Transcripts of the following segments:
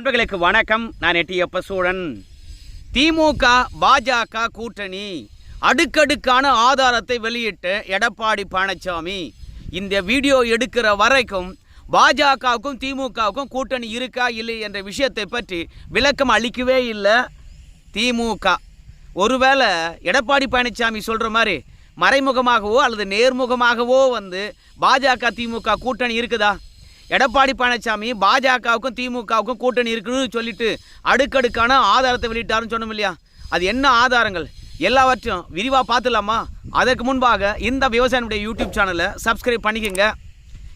அன்பர்களுக்கு வணக்கம். நான் எட்டியப்ப சூழன். திமுக பாஜக கூட்டணி அடுக்கடுக்கான ஆதாரத்தை வெளியிட்ட எடப்பாடி பழனிசாமி. இந்த வீடியோ எடுக்கிற வரைக்கும் பாஜகவுக்கும் திமுகவுக்கும் கூட்டணி இருக்கா இல்லை என்ற விஷயத்தை பற்றி விளக்கம் அளிக்கவே இல்லை திமுக. ஒருவேளை எடப்பாடி பழனிசாமி சொல்கிற மாதிரி மறைமுகமாகவோ அல்லது நேர்முகமாகவோ வந்து பாஜக திமுக கூட்டணி இருக்குதா? எடப்பாடி பழனிசாமி பாஜகவுக்கும் திமுகவுக்கும் கூட்டணி இருக்குன்னு சொல்லிட்டு அடுக்கடுக்கான ஆதாரத்தை வெளியிட்டாருன்னு சொன்னோம் இல்லையா? அது என்ன ஆதாரங்கள்? எல்லாவற்றையும் விரிவாக பார்த்துலாமா அதற்கு முன்பாக இந்த விவசாயினுடைய யூடியூப் சேனலை சப்ஸ்கிரைப் பண்ணிக்கோங்க.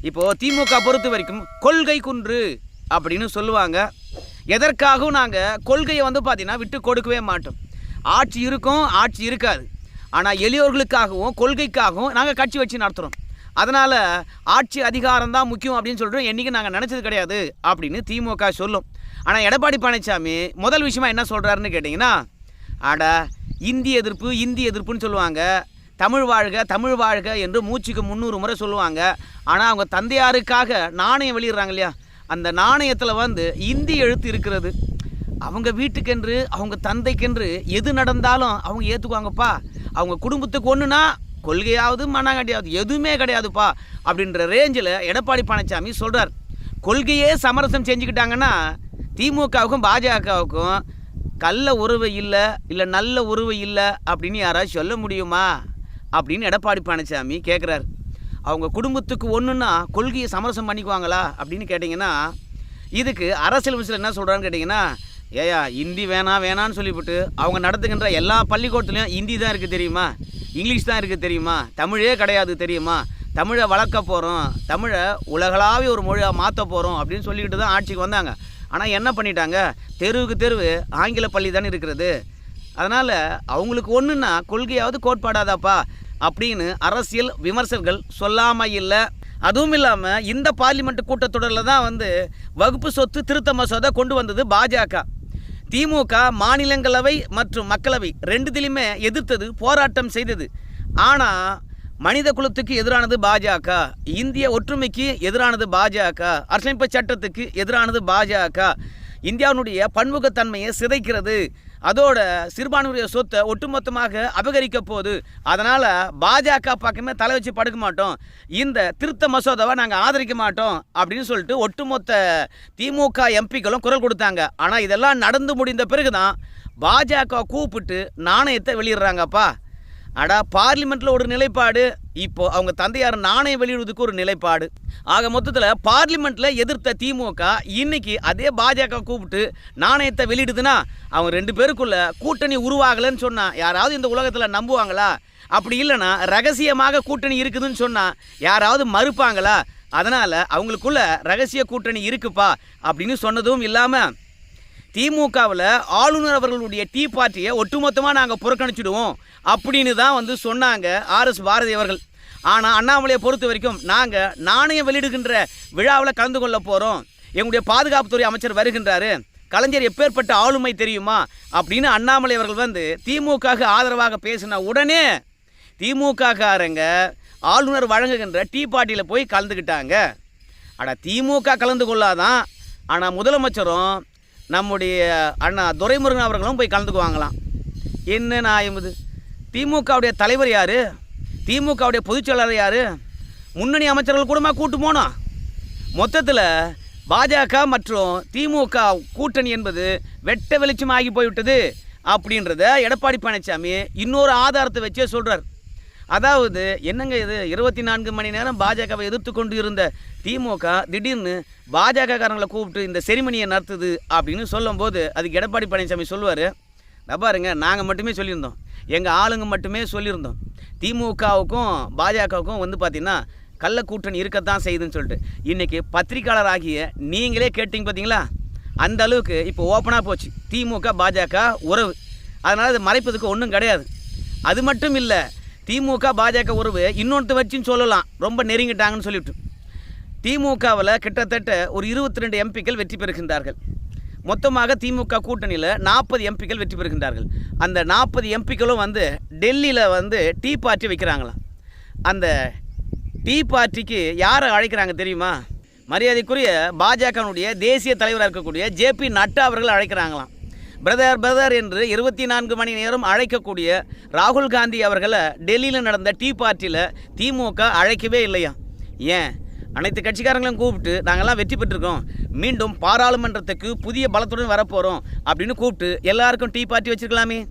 இப்போது திமுக பொறுத்த வரைக்கும் கொள்கை குன்று அப்படின்னு சொல்லுவாங்க. எதற்காகவும் நாங்கள் கொள்கையை வந்து பார்த்திங்கன்னா விட்டு கொடுக்கவே மாட்டோம். ஆட்சி இருக்கும் ஆட்சி இருக்காது. ஆனால் எளியோர்களுக்காகவும் கொள்கைக்காகவும் நாங்கள் கட்சி வச்சு நடத்துகிறோம் அதனால் ஆட்சி அதிகாரம் தான் முக்கியம் அப்படின்னு சொல்கிறோம் என்றைக்கும் நாங்கள் நினச்சது கிடையாது அப்படின்னு திமுக சொல்லும். ஆனால் எடப்பாடி பழனிசாமி முதல் விஷயமா என்ன சொல்கிறாருன்னு கேட்டிங்கன்னா அட இந்தி எதிர்ப்பு இந்தி எதிர்ப்புன்னு சொல்லுவாங்க. தமிழ் வாழ்க தமிழ் வாழ்க என்று மூச்சுக்கு முந்நூறு முறை சொல்லுவாங்க. ஆனால் அவங்க தந்தையாருக்காக நாணயம் வெளியிடுறாங்க இல்லையா? அந்த நாணயத்தில் வந்து இந்தி எழுத்து இருக்கிறது. அவங்க வீட்டுக்கென்று அவங்க தந்தைக்கென்று எது நடந்தாலும் அவங்க ஏற்றுக்குவாங்கப்பா அவங்க குடும்பத்துக்கு ஒன்றுனா கொள்கையாவது மண்ணாங்கட்டியாவது எதுவுமே கிடையாதுப்பா அப்படின்ற ரேஞ்சில் எடப்பாடி பழனிசாமி சொல்கிறார் கொள்கையே சமரசம் செஞ்சுக்கிட்டாங்கன்னா திமுகவுக்கும் பாஜகவுக்கும் கல்ல உறவு இல்லை இல்லை நல்ல உறவு இல்லை அப்படின்னு யாராவது சொல்ல முடியுமா அப்படின்னு எடப்பாடி பழனிசாமி கேட்குறாரு அவங்க குடும்பத்துக்கு ஒன்றுன்னா கொள்கையை சமரசம் பண்ணிக்குவாங்களா அப்படின்னு கேட்டிங்கன்னா இதுக்கு அரசியல் விஷயம் என்ன சொல்கிறான்னு கேட்டிங்கன்னா ஏயா இந்தி வேணாம் வேணான்னு சொல்லிவிட்டு அவங்க நடத்துகின்ற எல்லா பள்ளிக்கூடத்துலையும் இந்தி தான் இருக்குது தெரியுமா? இங்கிலீஷ் தான் இருக்குது தெரியுமா? தமிழே கிடையாது தெரியுமா? தமிழை வளர்க்க போகிறோம் தமிழை உலகளாவிய ஒரு மொழியாக மாற்ற போகிறோம் அப்படின்னு சொல்லிக்கிட்டு தான் ஆட்சிக்கு வந்தாங்க. ஆனால் என்ன பண்ணிட்டாங்க? தெருவுக்கு தெருவு ஆங்கில பள்ளி தானே இருக்கிறது. அதனால் அவங்களுக்கு ஒன்றுன்னா கொள்கையாவது கோட்பாடாதாப்பா அப்படின்னு அரசியல் விமர்சகர்கள் சொல்லாமல் இல்லை. அதுவும் இல்லாமல் இந்த பார்லிமெண்ட் கூட்டத்தொடரில் தான் வந்து வகுப்பு சொத்து திருத்த மசோதா கொண்டு வந்தது பாஜக. திமுக மாநிலங்களவை மற்றும் மக்களவை ரெண்டுத்திலையுமே எதிர்த்தது போராட்டம் செய்தது. ஆனால் மனித குலத்துக்கு எதிரானது பாஜக இந்திய ஒற்றுமைக்கு எதிரானது பாஜக அரசமைப்பு சட்டத்துக்கு எதிரானது பாஜக. இந்தியாவினுடைய பன்முகத்தன்மையை சிதைக்கிறது. அதோட சிறுபான்மையுடைய சொத்தை ஒட்டுமொத்தமாக அபகரிக்க போகுது அதனால் பாஜக பக்கமே தலை வச்சு படுக்க மாட்டோம். இந்த திருத்த மசோதாவை நாங்கள் ஆதரிக்க மாட்டோம் அப்படின்னு சொல்லிட்டு ஒட்டுமொத்த திமுக எம்பிக்களும் குரல் கொடுத்தாங்க. ஆனால் இதெல்லாம் நடந்து முடிந்த பிறகு தான் பாஜக கூப்பிட்டு நாணயத்தை வெளியிடுறாங்கப்பா. அடா பார்லிமெண்ட்டில் ஒரு நிலைப்பாடு. இப்போ அவங்க தந்தையார் நாணயம் வெளியிடுவதுக்கு ஒரு நிலைப்பாடு. ஆக மொத்தத்தில் பார்லிமெண்ட்டில் எதிர்த்த திமுக இன்னைக்கு அதே பாஜக கூப்பிட்டு நாணயத்தை வெளியிடுதுன்னா அவங்க ரெண்டு பேருக்குள்ள கூட்டணி உருவாகலைன்னு சொன்னால் யாராவது இந்த உலகத்தில் நம்புவாங்களா? அப்படி இல்லைன்னா ரகசியமாக கூட்டணி இருக்குதுன்னு சொன்னால் யாராவது மறுப்பாங்களா? அதனால் அவங்களுக்குள்ள ரகசிய கூட்டணி இருக்குப்பா அப்படின்னு சொன்னதும் இல்லாமல் திமுகவில் ஆளுநர் அவர்களுடைய டீ பார்ட்டியை ஒட்டுமொத்தமாக நாங்கள் புறக்கணிச்சிடுவோம் அப்படின்னு தான் வந்து சொன்னாங்க ஆர்எஸ் பாரதி அவர்கள். ஆனால் அண்ணாமலையை பொறுத்த வரைக்கும் நாங்கள் நாணயம் வெளியிடுகின்ற விழாவில் கலந்து கொள்ள போகிறோம் எங்களுடைய பாதுகாப்புத்துறை அமைச்சர் வருகின்றாரு. கலைஞர் எப்பேற்பட்ட ஆளுமை தெரியுமா? அப்படின்னு அண்ணாமலை அவர்கள் வந்து திமுகவுக்கு ஆதரவாக பேசின உடனே திமுககாரங்க ஆளுநர் வழங்குகின்ற டீ பார்ட்டியில் போய் கலந்துக்கிட்டாங்க ஆனால் திமுக கலந்து கொள்ளாதான். ஆனால் முதலமைச்சரும் நம்முடைய அண்ணா துரைமுருகன் அவர்களும் போய் கலந்துக்குவாங்களாம். என்ன நாயமுது திமுகவுடைய தலைவர் யார்? திமுகவுடைய பொதுச்செயலாளர் யார்? முன்னணி அமைச்சர்கள் கூடமா கூட்டு போனோம் மொத்தத்தில் பாஜக மற்றும் திமுக கூட்டணி என்பது வெட்ட வெளிச்சமாகி போய்விட்டது அப்படின்றத எடப்பாடி பழனிசாமி இன்னொரு ஆதாரத்தை வச்சே சொல்கிறார் அதாவது என்னங்க இது? இருபத்தி நான்கு மணி நேரம் பாஜகவை எதிர்த்து கொண்டு இருந்த திமுக திடீர்னு பாஜக காரங்களை கூப்பிட்டு இந்த செரிமனியை நடத்துது அப்படின்னு சொல்லும்போது அதுக்கு எடப்பாடி பழனிசாமி சொல்லுவார். பாருங்க நாங்கள் மட்டுமே சொல்லியிருந்தோம். எங்கள் ஆளுங்க மட்டுமே சொல்லியிருந்தோம். திமுகவுக்கும் பாஜகவுக்கும் வந்து பார்த்திங்கன்னா கள்ள கூட்டணி இருக்கத்தான் செய்யுதுன்னு சொல்லிட்டு. இன்றைக்கி பத்திரிக்கையாளர் ஆகிய நீங்களே கேட்டிங்க பார்த்தீங்களா அந்த அளவுக்கு இப்போ ஓப்பனாக போச்சு. திமுக பாஜக உறவு. அதனால் அது மறைப்பதுக்கு ஒன்றும் கிடையாது. அது மட்டும் இல்லை திமுக பாஜக உறவு இன்னொன்று வச்சுன்னு சொல்லலாம். ரொம்ப நெருங்கிட்டாங்கன்னு சொல்லிவிட்டு திமுகவில் கிட்டத்தட்ட ஒரு இருபத்தி ரெண்டு எம்பிக்கள் வெற்றி பெறுகின்றார்கள். மொத்தமாக திமுக கூட்டணியில் நாற்பது எம்பிக்கள் வெற்றி பெறுகின்றார்கள். அந்த நாற்பது எம்பிக்களும் வந்து டெல்லியில் வந்து டீ பார்ட்டி வைக்கிறாங்களாம். அந்த டீ பார்ட்டிக்கு யாரை அழைக்கிறாங்க தெரியுமா? மரியாதைக்குரிய பாஜகனுடைய தேசிய தலைவராக இருக்கக்கூடிய ஜேபி நட்டா அவர்கள் அழைக்கிறாங்களாம். பிரதர் பிரதர் என்று இருபத்தி நான்கு மணி நேரம் அழைக்கக்கூடிய ராகுல் காந்தி அவர்களை டெல்லியில் நடந்த டீ பார்ட்டியில் திமுக அழைக்கவே இல்லையா? ஏன்? அனைத்து கட்சிக்காரங்களையும் கூப்பிட்டு நாங்கள்லாம் வெற்றி பெற்றிருக்கோம். மீண்டும் பாராளுமன்றத்துக்கு புதிய பலத்துடன் வரப்போகிறோம் அப்படின்னு கூப்பிட்டு எல்லாருக்கும் டீ பார்ட்டி வச்சுருக்கலாமே.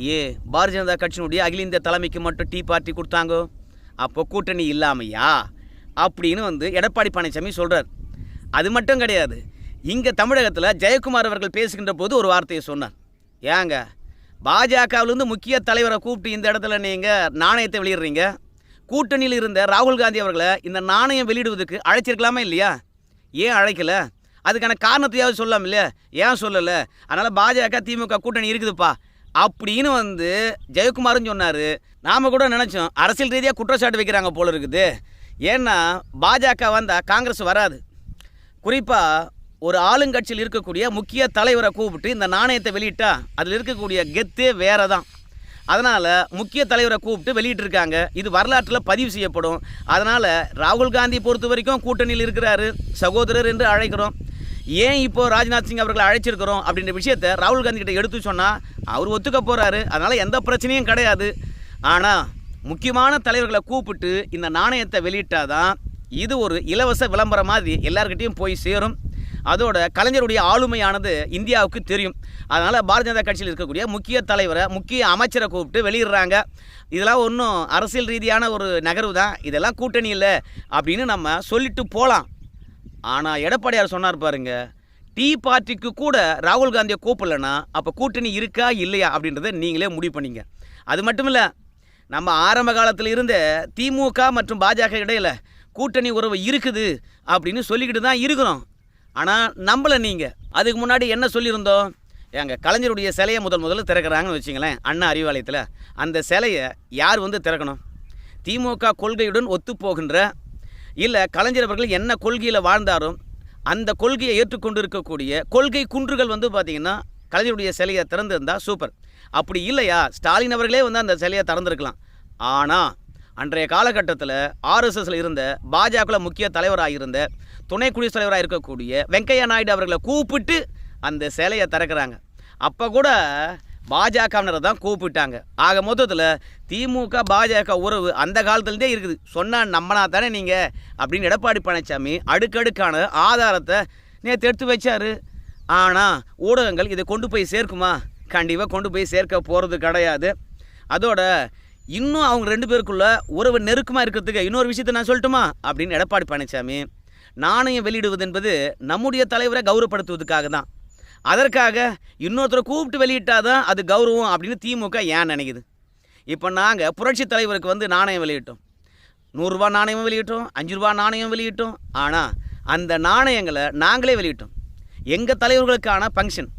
ஏ பாரதிய ஜனதா கட்சியினுடைய அகில இந்திய தலைமைக்கு மட்டும் டீ பார்ட்டி கொடுத்தாங்கோ? அப்போ கூட்டணி இல்லாமையா? அப்படின்னு வந்து எடப்பாடி பழனிசாமி சொல்கிறார் அது மட்டும் கிடையாது. இங்கே தமிழகத்தில் ஜெயக்குமார் அவர்கள் பேசுகின்ற போது ஒரு வார்த்தையை சொன்னார். ஏங்க பாஜகவிலிருந்து முக்கிய தலைவரை கூப்பிட்டு இந்த இடத்துல நீங்கள் நாணயத்தை வெளியிடுறீங்க? கூட்டணியில் இருந்த ராகுல் காந்தி அவர்களை இந்த நாணயம் வெளியிடுவதற்கு அழைச்சிருக்கலாமா இல்லையா? ஏன் அழைக்கல? அதுக்கான காரணத்தையாவது சொல்லலாம் இல்லையா? ஏன் சொல்லலை? அதனால் பாஜக திமுக கூட்டணி இருக்குதுப்பா. அப்படின்னு வந்து ஜெயக்குமாரும் சொன்னார். நாம் கூட நினச்சோம் அரசியல் ரீதியாக குற்றச்சாட்டு வைக்கிறாங்க போல இருக்குது. ஏன்னா பாஜக வந்தால் காங்கிரஸ் வராது. குறிப்பாக ஒரு ஆளுங்கட்சியில் இருக்கக்கூடிய முக்கிய தலைவரை கூப்பிட்டு இந்த நாணயத்தை வெளியிட்டா அதில் இருக்கக்கூடிய கெத்தே வேறு தான் அதனால் முக்கிய தலைவரை கூப்பிட்டு வெளியிட்டிருக்காங்க. இது வரலாற்றில் பதிவு செய்யப்படும். அதனால் ராகுல் காந்தி பொறுத்த வரைக்கும் கூட்டணியில் இருக்கிறாரு. சகோதரர் என்று அழைக்கிறோம். ஏன் இப்போ ராஜ்நாத் சிங் அவர்களை அழைச்சிருக்கிறோம் அப்படின்ற விஷயத்தை ராகுல் காந்தி கிட்ட எடுத்து சொன்னால் அவர் ஒத்துக்க போகிறாரு அதனால் எந்த பிரச்சனையும் கிடையாது. ஆனால் முக்கியமான தலைவர்களை கூப்பிட்டு இந்த நாணயத்தை வெளியிட்டாதான் இது ஒரு இலவச விளம்பரம் மாதிரி எல்லார்கிட்டையும் போய் சேரும். அதோட கலைஞருடைய ஆளுமையானது இந்தியாவுக்கு தெரியும். அதனால் பாரதிய ஜனதா கட்சியில் இருக்கக்கூடிய முக்கிய தலைவரை முக்கிய அமைச்சரை கூப்பிட்டு வெளியிடுறாங்க. இதெல்லாம் ஒன்றும் அரசியல் ரீதியான ஒரு நகர்வு தான். இதெல்லாம் கூட்டணி இல்லை அப்படின்னு நம்ம சொல்லிட்டு போகலாம் ஆனால் எடப்பாடியார் சொன்னார் பாருங்க டீ பார்ட்டிக்கு கூட ராகுல் காந்தியை கூப்பிடலன்னா அப்போ கூட்டணி இருக்கா இல்லையா? அப்படின்றத நீங்களே முடிவு பண்ணிங்க. அது மட்டும் இல்லை நம்ம ஆரம்ப காலத்தில் இருந்து திமுக மற்றும் பாஜக இடையில் கூட்டணி உறவு இருக்குது அப்படின்னு சொல்லிக்கிட்டு தான் இருக்கிறோம். ஆனால் நம்பலை நீங்கள் அதுக்கு முன்னாடி என்ன சொல்லியிருந்தோம்? எங்கள் கலைஞருடைய சிலையை முதல் முதல்ல திறக்கிறாங்கன்னு வச்சுங்களேன் அண்ணா அறிவாலயத்தில். அந்த சிலையை யார் வந்து திறக்கணும்? திமுக கொள்கையுடன் ஒத்துப்போகின்ற இல்லை கலைஞர் அவர்கள் என்ன கொள்கையில் வாழ்ந்தாரோ அந்த கொள்கையை ஏற்றுக்கொண்டு இருக்கக்கூடிய கொள்கை குன்றுகள் வந்து பார்த்திங்கன்னா கலைஞருடைய சிலையை திறந்திருந்தால் சூப்பர். அப்படி இல்லையா? ஸ்டாலின் அவர்களே வந்து அந்த சிலையை திறந்துருக்கலாம். ஆனால் அன்றைய காலகட்டத்தில் ஆர்எஸ்எஸ்ல இருந்த பாஜகவில் முக்கிய தலைவராக இருந்த துணை குடியரசுத் தலைவராக இருக்கக்கூடிய வெங்கையா நாயுடு அவர்களை கூப்பிட்டு அந்த சிலையை திறக்கிறாங்க. அப்போ கூட பாஜகவினரை தான் கூப்பிட்டாங்க. ஆக மொத்தத்தில் திமுக பாஜக உறவு அந்த காலத்துலேருந்தே இருக்குது. சொன்னால் நம்பினா தானே நீங்கள் அப்படின்னு எடப்பாடி பழனிசாமி அடுக்கடுக்கான ஆதாரத்தை நேற்று எடுத்து வச்சாரு. ஆனால் ஊடகங்கள் இதை கொண்டு போய் சேர்க்குமா? கண்டிப்பாக கொண்டு போய் சேர்க்க போகிறது கிடையாது. அதோட இன்னும் அவங்க ரெண்டு பேருக்குள்ள உறவு நெருக்கமாக இருக்கிறதுக்கு இன்னொரு விஷயத்தை நான் சொல்லட்டுமா? அப்படின்னு எடப்பாடி பழனிசாமி நாணயம் வெளியிடுவது என்பது நம்முடைய தலைவரை கௌரவப்படுத்துவதற்காக தான். அதற்காக இன்னொருத்தரை கூப்பிட்டு வெளியிட்டாதான் அது கௌரவம் அப்படின்னு திமுக ஏன் நினைக்குது? இப்போ நாங்கள் புரட்சி தலைவருக்கு வந்து நாணயம் வெளியிட்டோம். நூறுரூவா நாணயமும் வெளியிட்டோம் அஞ்சு ரூபா நாணயம் வெளியிட்டோம். ஆனால் அந்த நாணயங்களை நாங்களே வெளியிட்டோம். எங்கள் தலைவர்களுக்கான ஃபங்க்ஷன்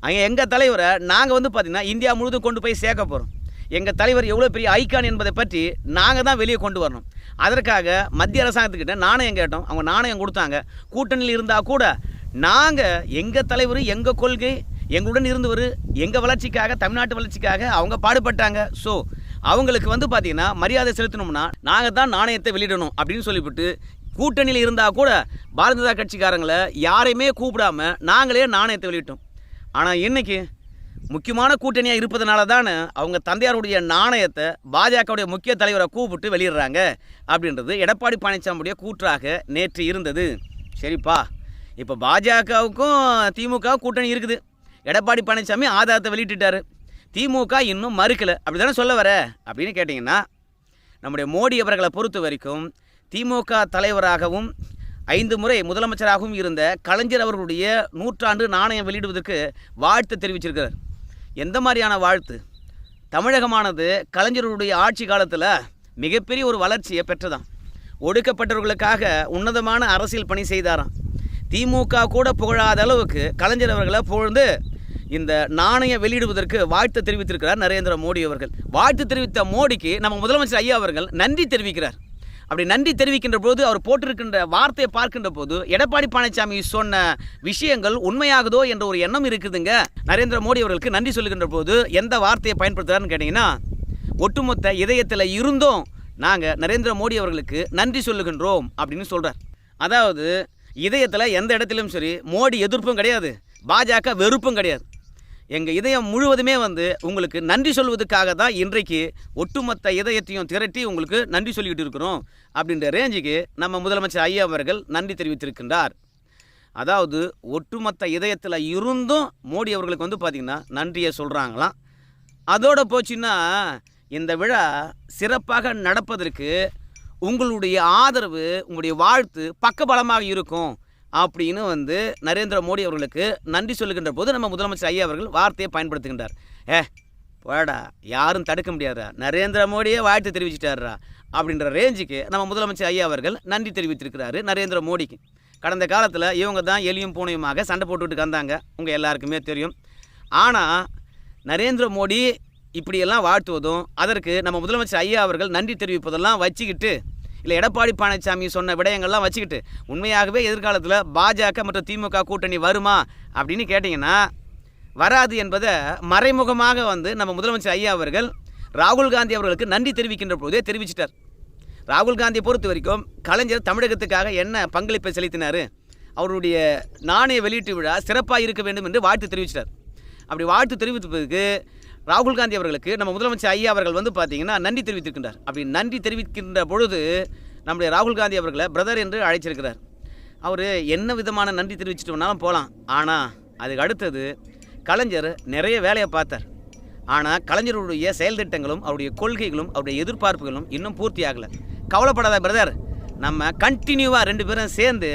அங்கே எங்கள் தலைவரை நாங்கள் வந்து பார்த்திங்கன்னா இந்தியா முழுவதும் கொண்டு போய் சேர்க்க போகிறோம் எங்கள் தலைவர் எவ்வளோ பெரிய ஐக்கான் என்பதை பற்றி நாங்கள் தான் வெளியே கொண்டு வரணும். அதற்காக மத்திய அரசாங்கத்துக்கிட்ட நாணயம் கேட்டோம். அவங்க நாணயம் கொடுத்தாங்க. கூட்டணியில் இருந்தால் கூட நாங்கள் எங்கள் தலைவர் எங்கள் கொள்கை எங்களுடன் இருந்தவர் எங்கள் வளர்ச்சிக்காக தமிழ்நாட்டு வளர்ச்சிக்காக அவங்க பாடுபட்டாங்க. ஸோ அவங்களுக்கு வந்து பார்த்திங்கன்னா மரியாதை செலுத்தணும்னா நாங்கள் தான் நாணயத்தை வெளியிடணும் அப்படின்னு சொல்லிவிட்டு கூட்டணியில் இருந்தால் கூட பாரதிய ஜனதா கட்சிக்காரங்களை யாரையுமே கூப்பிடாம நாங்களே நாணயத்தை வெளியிட்டோம். ஆனால் இன்றைக்கி முக்கியமான கூட்டணியாக இருப்பதனால தான் அவங்க தந்தையாருடைய நாணயத்தை பாஜகவுடைய முக்கிய தலைவரை கூப்பிட்டு வெளியிடுறாங்க அப்படின்றது எடப்பாடி பழனிசாமியுடைய கூற்றாக நேற்று இருந்தது. சரிப்பா. இப்போ பாஜகவுக்கும் திமுக கூட்டணி இருக்குது. எடப்பாடி பழனிசாமி ஆதாரத்தை வெளியிட்டுட்டாரு. திமுக இன்னும் மறுக்கலை. அப்படி தானே சொல்ல வர? அப்படின்னு கேட்டிங்கன்னா நம்முடைய மோடி அவர்களை பொறுத்த வரைக்கும் திமுக தலைவராகவும் ஐந்து முறை முதலமைச்சராகவும் இருந்த கலைஞர் அவர்களுடைய நூற்றாண்டு நாணயம் வெளியிடுவதற்கு வாழ்த்து தெரிவிச்சிருக்கிறார். எந்த மாதிரியான வாழ்த்து? தமிழகமானது கலைஞருடைய ஆட்சி காலத்தில் மிகப்பெரிய ஒரு வளர்ச்சியை பெற்றதாம். ஒடுக்கப்பட்டவர்களுக்காக உன்னதமான அரசியல் பணி செய்தாராம். திமுக கூட புகழாத அளவுக்கு கலைஞர் அவர்களை புகழ்ந்து இந்த நாணய வெளியிடுவதற்கு வாழ்த்து தெரிவித்திருக்கிறார் நரேந்திர மோடி அவர்கள். வாழ்த்து தெரிவித்த மோடிக்கு நம்ம முதலமைச்சர் ஐயா அவர்கள் நன்றி தெரிவிக்கிறார். அப்படி நன்றி தெரிவிக்கின்ற போது அவர் போட்டிருக்கின்ற வார்த்தையை பார்க்கின்ற போது எடப்பாடி பழனிசாமி சொன்ன விஷயங்கள் உண்மையாகுதோ என்ற ஒரு எண்ணம் இருக்குதுங்க. நரேந்திர மோடி அவர்களுக்கு நன்றி சொல்லுகின்ற போது எந்த வார்த்தையை பயன்படுத்துகிறாருன்னு கேட்டிங்கன்னா ஒட்டுமொத்த இதயத்தில் இருந்தும் நாங்கள் நரேந்திர மோடி அவர்களுக்கு நன்றி சொல்லுகின்றோம் அப்படின்னு சொல்கிறார் அதாவது இதயத்தில் எந்த இடத்துலையும் சரி மோடி எதிர்ப்பும் கிடையாது பாஜக வெறுப்பும் கிடையாது. எங்கள் இதயம் முழுவதுமே வந்து உங்களுக்கு நன்றி சொல்வதற்காக தான் இன்றைக்கு ஒட்டுமொத்த இதயத்தையும் திரட்டி உங்களுக்கு நன்றி சொல்லிக்கிட்டு இருக்கிறோம் அப்படின்ற ரேஞ்சுக்கு நம்ம முதலமைச்சர் ஐயா அவர்கள் நன்றி தெரிவித்திருக்கின்றார். அதாவது ஒட்டுமொத்த இதயத்தில் இருந்தும் மோடி அவர்களுக்கு வந்து பார்த்திங்கன்னா நன்றியை சொல்கிறாங்களாம் அதோட போச்சுன்னா இந்த விழா சிறப்பாக நடப்பதற்கு உங்களுடைய ஆதரவு உங்களுடைய வாழ்த்து பக்கபலமாக இருக்கும். அப்படின்னு வந்து நரேந்திர மோடி அவர்களுக்கு நன்றி சொல்லுகின்ற போது நம்ம முதலமைச்சர் ஐயா அவர்கள் வார்த்தையை பயன்படுத்துகின்றார். ஏ போடா யாரும் தடுக்க முடியாதா? நரேந்திர மோடியே வாழ்த்து தெரிவிச்சிட்டாரா அப்படின்ற ரேஞ்சுக்கு நம்ம முதலமைச்சர் ஐயா அவர்கள் நன்றி தெரிவித்திருக்கிறாரு நரேந்திர மோடிக்கு. கடந்த காலத்தில் இவங்க தான் எலியும் பூனையுமாக சண்டை போட்டுக்கிட்டு வந்தாங்க. உங்கள் எல்லாருக்குமே தெரியும். ஆனால் நரேந்திர மோடி இப்படியெல்லாம் வாழ்த்துவதும் அதற்கு நம்ம முதலமைச்சர் ஐயா அவர்கள் நன்றி தெரிவிப்பதெல்லாம் வச்சுக்கிட்டு இல்லை எடப்பாடி பழனிசாமி சொன்ன விடயங்கள்லாம் வச்சுக்கிட்டு உண்மையாகவே எதிர்காலத்தில் பாஜக மற்றும் திமுக கூட்டணி வருமா அப்படின்னு கேட்டிங்கன்னா வராது என்பதை மறைமுகமாக வந்து நம்ம முதலமைச்சர் ஐயா அவர்கள் ராகுல் காந்தி அவர்களுக்கு நன்றி தெரிவிக்கின்ற போதே தெரிவிச்சிட்டார். ராகுல் காந்தியை பொறுத்த வரைக்கும் கலைஞர் தமிழகத்துக்காக என்ன பங்களிப்பை செலுத்தினார்? அவருடைய நாணய வெளியீட்டு விழா சிறப்பாக இருக்க வேண்டும் என்று வாழ்த்து தெரிவிச்சிட்டார். அப்படி வாழ்த்து தெரிவித்ததுக்கு ராகுல் காந்தி அவர்களுக்கு நம்ம முதலமைச்சர் ஐயா அவர்கள் வந்து பார்த்தீங்கன்னா நன்றி தெரிவித்திருக்கின்றார். அப்படி நன்றி தெரிவிக்கின்ற பொழுது நம்முடைய ராகுல் காந்தி அவர்களை பிரதர் என்று அழைச்சிருக்கிறார். அவர் என்ன விதமான நன்றி தெரிவிச்சிட்டு வேணாலும் போகலாம். ஆனால் அதுக்கு அடுத்தது கலைஞர் நிறைய வேலையை பார்த்தார். ஆனால் கலைஞருடைய செயல் திட்டங்களும் அவருடைய கொள்கைகளும் அவருடைய எதிர்பார்ப்புகளும் இன்னும் பூர்த்தி ஆகலை. கவலைப்படாத பிரதர் நம்ம கண்டினியூவாக ரெண்டு பேரும் சேர்ந்து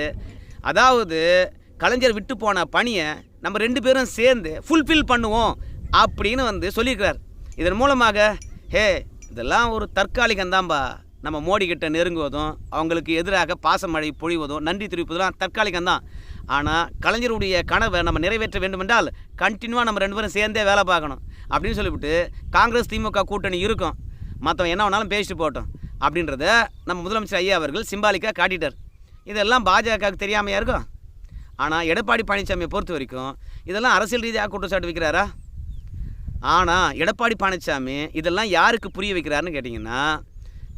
அதாவது கலைஞர் விட்டு போன பணியை நம்ம ரெண்டு பேரும் சேர்ந்து ஃபுல்ஃபில் பண்ணுவோம். அப்படின்னு வந்து சொல்லியிருக்கிறார். இதன் மூலமாக ஹே இதெல்லாம் ஒரு தற்காலிகம்தான்பா நம்ம மோடி கிட்ட நெருங்குவதும் அவங்களுக்கு எதிராக பாசமழை பொழிவதும் நன்றி தெரிவிப்பதெல்லாம் தற்காலிகம்தான் ஆனால் கலைஞருடைய கனவை நம்ம நிறைவேற்ற வேண்டுமென்றால் கண்டினியூவாக நம்ம ரெண்டு பேரும் சேர்ந்தே வேலை பார்க்கணும். அப்படின்னு சொல்லிவிட்டு காங்கிரஸ் திமுக கூட்டணி இருக்கும். மற்றவன் என்ன வேணாலும் பேசிட்டு போட்டோம் அப்படின்றத நம்ம முதலமைச்சர் ஐயா அவர்கள் சிம்பாலிக்காக காட்டிட்டார். இதெல்லாம் பாஜகவுக்கு தெரியாமையாக இருக்கும்? ஆனால் எடப்பாடி பழனிசாமியை பொறுத்த வரைக்கும் இதெல்லாம் அரசியல் ரீதியாக குற்றச்சாட்டு வைக்கிறாரா? ஆனால் எடப்பாடி பழனிசாமி இதெல்லாம் யாருக்கு புரிய வைக்கிறாருன்னு கேட்டிங்கன்னா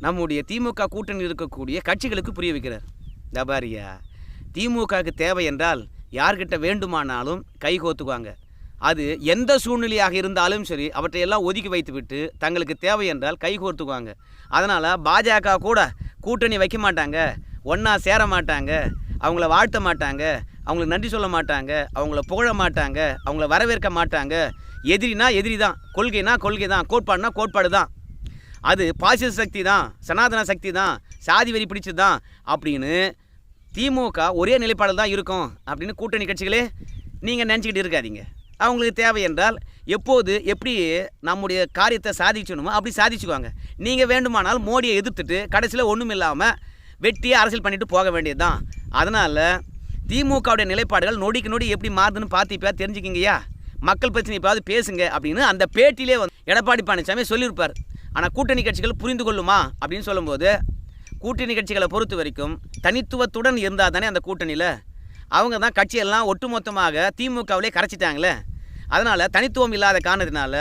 நம்முடைய திமுக கூட்டணி இருக்கக்கூடிய கட்சிகளுக்கு புரிய வைக்கிறார். தபாரியா திமுகவுக்கு தேவை என்றால் யார்கிட்ட வேண்டுமானாலும் கை கோத்துக்குவாங்க. அது எந்த சூழ்நிலையாக இருந்தாலும் சரி அவற்றையெல்லாம் ஒதுக்கி வைத்துவிட்டு தங்களுக்கு தேவை என்றால் கை கோர்த்துக்குவாங்க. அதனால் பாஜக கூட கூட்டணி வைக்க மாட்டாங்க ஒன்றா சேர மாட்டாங்க அவங்கள வாழ்த்த மாட்டாங்க அவங்களுக்கு நன்றி சொல்ல மாட்டாங்க அவங்கள புகழ மாட்டாங்க அவங்கள வரவேற்க மாட்டாங்க. எதிரினா எதிரி தான் கொள்கைனா கொள்கை தான் கோட்பாடுனா கோட்பாடு தான் அது பாசிச சக்தி தான் சனாதன சக்தி தான் சாதி வெறி பிடிச்சது தான் அப்படின்னு திமுக ஒரே நிலைப்பாடில் தான் இருக்கும் அப்படின்னு கூட்டணி கட்சிகளே நீங்கள் நினச்சிக்கிட்டு இருக்காதீங்க. அவங்களுக்கு தேவை என்றால் எப்போது எப்படி நம்முடைய காரியத்தை சாதிச்சணுமோ அப்படி சாதிச்சுக்குவாங்க. நீங்கள் வேண்டுமானால் மோடியை எதிர்த்துட்டு கடைசியில் ஒன்றும் இல்லாமல் வெட்டியே அரசியல் பண்ணிட்டு போக வேண்டியது தான் அதனால் திமுகவுடைய நிலைப்பாடுகள் நொடிக்கு நொடி எப்படி மாறுதுன்னு பார்த்து இப்போ தெரிஞ்சுக்கிங்கய்யா? மக்கள் பிரச்சனை இப்போது பேசுங்க அப்படின்னு அந்த பேட்டியிலே வந்து எடப்பாடி பழனிசாமி சொல்லியிருப்பார். ஆனால் கூட்டணி கட்சிகள் புரிந்து கொள்ளுமா அப்படின்னு சொல்லும்போது கூட்டணி கட்சிகளை பொறுத்த வரைக்கும் தனித்துவத்துடன் இருந்தால் தானே அந்த கூட்டணியில்? அவங்க தான் கட்சியெல்லாம் ஒட்டுமொத்தமாக திமுகவிலே கரைச்சிட்டாங்களே. அதனால் தனித்துவம் இல்லாத காரணத்தினால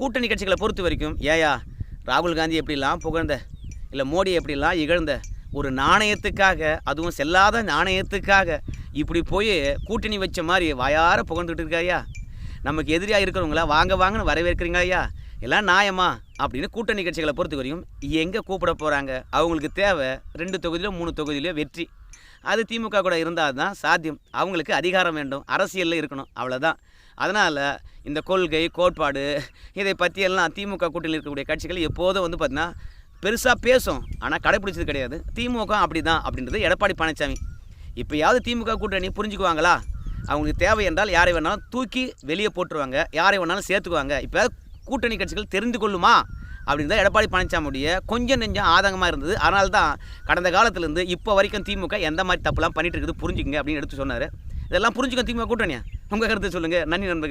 கூட்டணி கட்சிகளை பொறுத்த வரைக்கும் ஏயா ராகுல் காந்தி எப்படிலாம் புகழ்ந்த இல்லை மோடி எப்படிலாம் இகழ்ந்த ஒரு நாணயத்துக்காக அதுவும் செல்லாத நாணயத்துக்காக இப்படி போய் கூட்டணி வச்ச மாதிரி வாயார புகழ்ந்துட்டு இருக்காயா நமக்கு எதிரியாக இருக்கிறவங்கள வாங்க வாங்கன்னு வரவேற்கிறீங்க ஐயா. எல்லாம் நியாயமா? அப்படின்னு கூட்டணி கட்சிகளை பொறுத்த வரையும் எங்கே கூப்பிட போகிறாங்க அவங்களுக்கு தேவை ரெண்டு தொகுதியிலோ மூணு தொகுதியிலோ வெற்றி. அது திமுக கூட இருந்தால் தான் சாத்தியம். அவங்களுக்கு அதிகாரம் வேண்டும். அரசியலில் இருக்கணும். அவ்வளோதான் அதனால் இந்த கொள்கை கோட்பாடு இதை பற்றியெல்லாம் திமுக கூட்டணியில் இருக்கக்கூடிய கட்சிகள் எப்போதும் வந்து பார்த்திங்கன்னா பெருசாக பேசும். ஆனால் கடைப்பிடிச்சது கிடையாது. திமுக அப்படி தான் அப்படின்றது எடப்பாடி பழனிசாமி. இப்போயாவது திமுக கூட்டணி புரிஞ்சுக்குவாங்களா? அவங்களுக்கு தேவை என்றால் யாரை வேணாலும் தூக்கி வெளியே போட்டுருவாங்க யாரை வேணாலும் சேர்த்துக்குவாங்க. இப்போ கூட்டணி கட்சிகள் தெரிந்து கொள்ளுமா? அப்படின்னு தான் எடப்பாடி பழனிசாமியுடைய கொஞ்சம் நெஞ்சம் ஆதங்கமாக இருந்தது. அதனால தான் கடந்த காலத்துலேருந்து இப்போ வரைக்கும் திமுக எந்த மாதிரி தப்புலாம் பண்ணிட்டு இருக்குது புரிஞ்சுக்கங்க அப்படின்னு எடுத்து சொன்னார். இதெல்லாம் புரிஞ்சுக்க திமுக கூட்டணியா. உங்கள் கருத்து சொல்லுங்கள் நன்றி நண்பர்கள்.